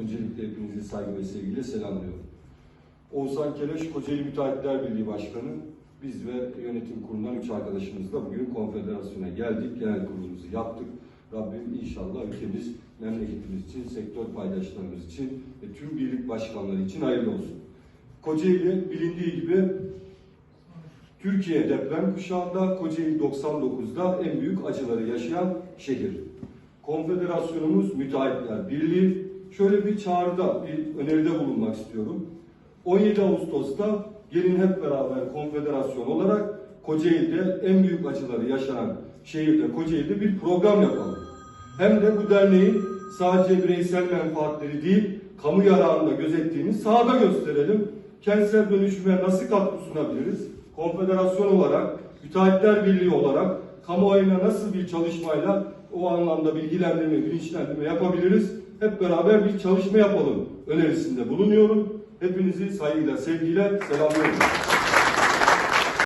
Öncelikle hepinizi saygı ve sevgiyle selamlıyorum. Oğuzhan Keleş, Kocaeli Müteahhitler Birliği Başkanı. Biz ve yönetim kurulundan üç arkadaşımızla bugün konfederasyona geldik. Genel kurulumuzu yaptık. Rabbim inşallah ülkemiz, memleketimiz için, sektör paydaşlarımız için ve tüm birlik başkanları için hayırlı olsun. Kocaeli bilindiği gibi Türkiye deprem kuşağında Kocaeli 99'da en büyük acıları yaşayan şehir. Konfederasyonumuz Müteahhitler Birliği şöyle bir çağrıda, bir öneride bulunmak istiyorum. 17 Ağustos'ta gelin hep beraber konfederasyon olarak Kocaeli'de en büyük acıları yaşanan şehirde Kocaeli'de bir program yapalım. Hem de bu derneğin sadece bireysel menfaatleri değil, kamu yararını da gözettiğini sahada gösterelim. Kentsel dönüşüme nasıl katkı sunabiliriz? Konfederasyon olarak, Müteahhitler Birliği olarak kamuoyuna nasıl bir çalışmayla o anlamda bilgilendirme, bilinçlendirme yapabiliriz? Hep beraber bir çalışma yapalım önerisinde bulunuyorum. Hepinizi saygıyla, sevgiyle selamlıyorum.